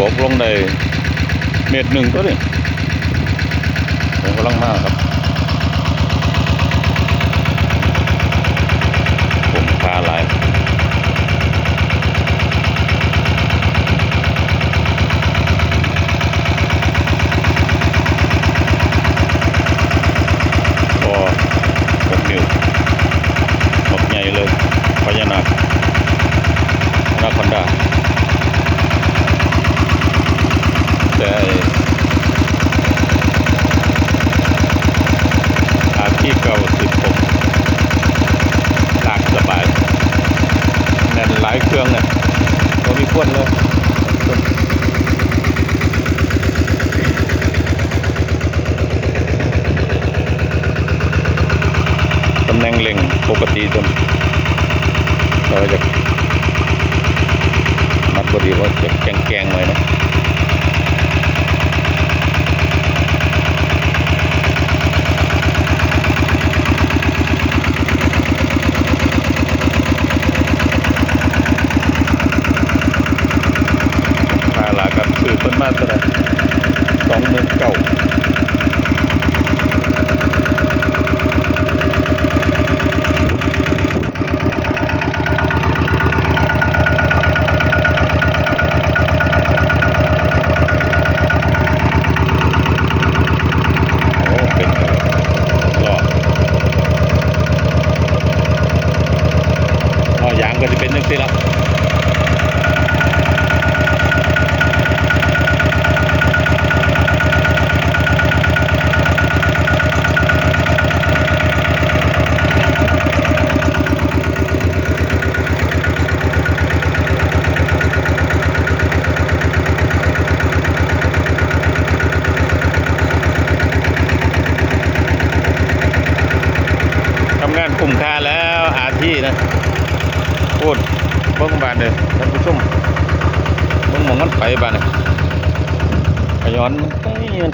บกลงในเมตรหนึ่งตัวนี่ผมกำลังมาครับ ผมคาหลาย พอผมนิ้วหมดใหญ่เลยพญานาคอนาคอนดาแต่อาที่เก่าสิบผมลากสบายแน่นหลายเครื่องเนี่ยตั วนเลยตำแหน่งเล็งปกติจนเราจะมัดพอดีว่าจะแกงๆหน่อยนะ มาหลายกับซื้อเพิ่นมาเท่าไหร่สองหมื่นเก้าโอ้เป็นหลอดอ๋อยางก็จะเป็นจังซี่ละ ทำงานคุ้มค่าแล้ว หาที่นะพูดเบิ้งบานเลยท่านผู้ชมเบิ้งมองมันไปบานเลยขย้อนมันไปมัน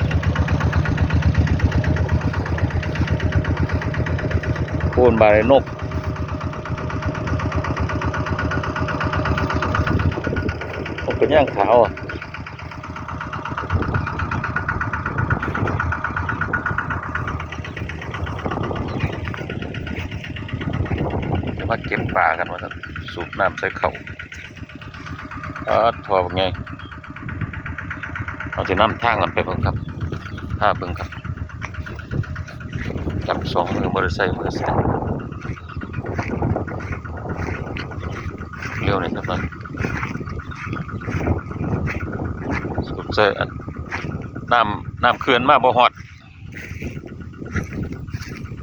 พูนบานเลยนกนกเป็นย่างขาวอะ มาเก็บปลากันว่าจะสูบน้ำใส่เขาอ่าทอเป็นไงเอาจะน้ำทางกันไปเบิ่งครับห้าเบิ่งครับจับสองมือมอเตอร์ไซค์มอเตอร์ไซค์เร็วหน่อยครับนะสูบใส่อันน้ำน้ำเขื่อนมากบ่ฮอด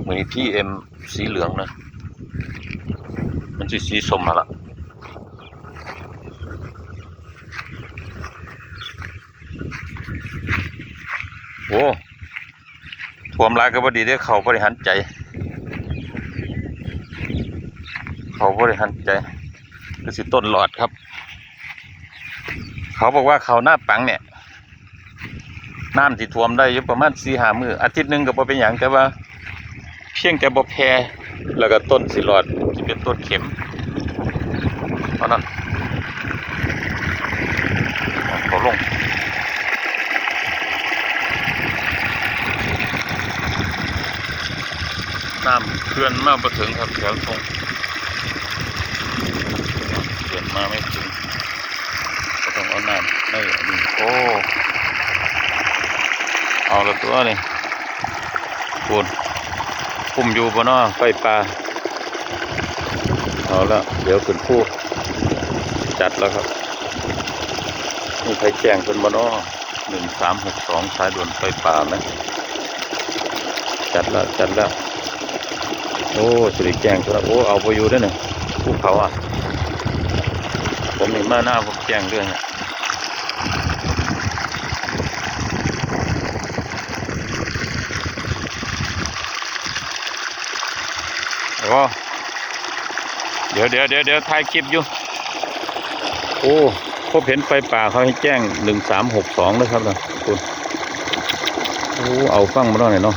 มือนี้พี่เอ็มสีเหลืองนะ มันจะสีสมมาละโอ้ท่วมหลายก็บ่ดีเด้เขาบริหารใจ เขาบริหารใจก็สิต้นหลอดครับ เขาบอกว่าเขาหน้าปังเนี่ยน้ำที่ท่วมได้อยู่ประมาณสี่หามืออาทิตย์หนึ่งก็บ่เป็นอย่างแต่ว่า เพียงแต่บ่แพร่ แล้วก็ต้นสิหลอดที่เป็นต้นเข็มเท่านั้นเอาเขาลงน้ำเขื่อนมาบ่ถึงครับแถวตรงเขื่อนมาไม่ถึงก็ต้องเอาน้ำในอันนี้โอ้เอาละตัวนี่คูณ คุมอยู่บนน้อไฟปลาเอาละเดี๋ยวขึ้นผู้จัดแล้วครับนี่ใครแจ้งเป็นบนน้อหนึ่งสามหกสองสายด่วนไฟป่าไหมจัดแล้วจัดแล้วโอ้สิริแจ้งตัวโอ้เอาไปอยู่ด้วยเนี่ยภูเขาอะ ผมเห็นมาหน้าผมแจ้งเรื่องเนี่ย โอ้เดี๋ยวเดี๋ยวเดี๋ยวเดี๋ยวถ่ายคลิปอยู่ โอ้พบเห็นไฟป่าเขาให้แจ้งหนึ่งสามหกสองนะครับนะคุณโอ้เอาฟังมาหน่อยเนาะ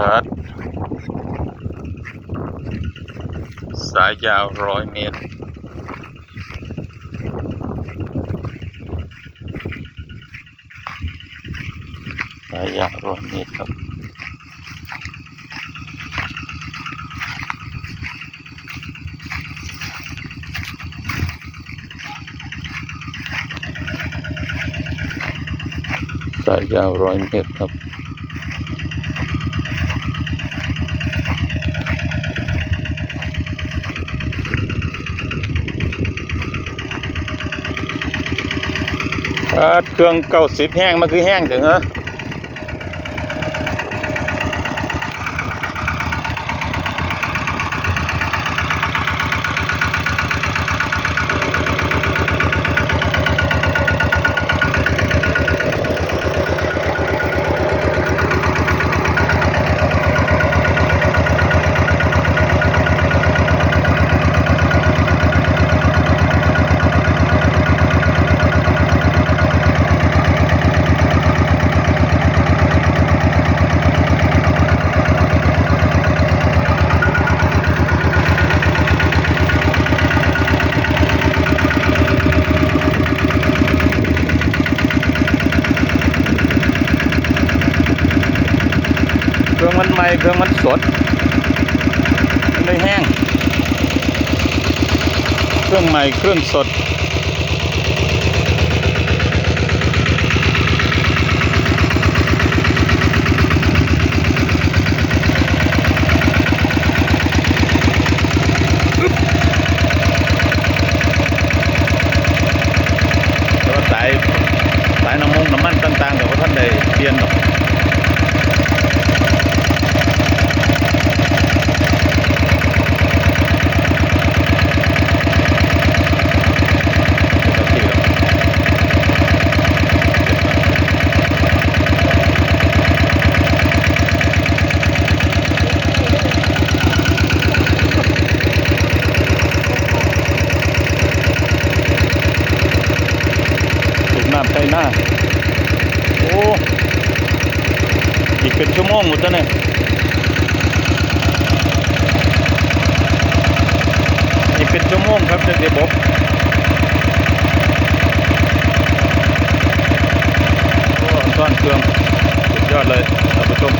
ครับสายยาวร้อยเมตร สายยาวร้อยเมตรครับสายยาวร้อยเมตรครับ เครื่องเก้าสิบแห้งมันคือแห้งถึงเหรอ เครื่องมันใหม่เครื่อมันสดมันไม่แห้ง เครื่องใหม่เครื่องสด แต่ว่าสายสายน้ำมงน้ำมันต่างๆกับว่าท่านใดเปลี่ยนหรอกปกติหรอกสูบน้ำใส่หน้า โอ้ อีก เป็นชั่วโมงหมดแล้วเนี่ยนี่เป็นชั่วโมงครับจะเดบบโอ้ต้อนเครื่องสุดยอดเลยท่านผู้ชม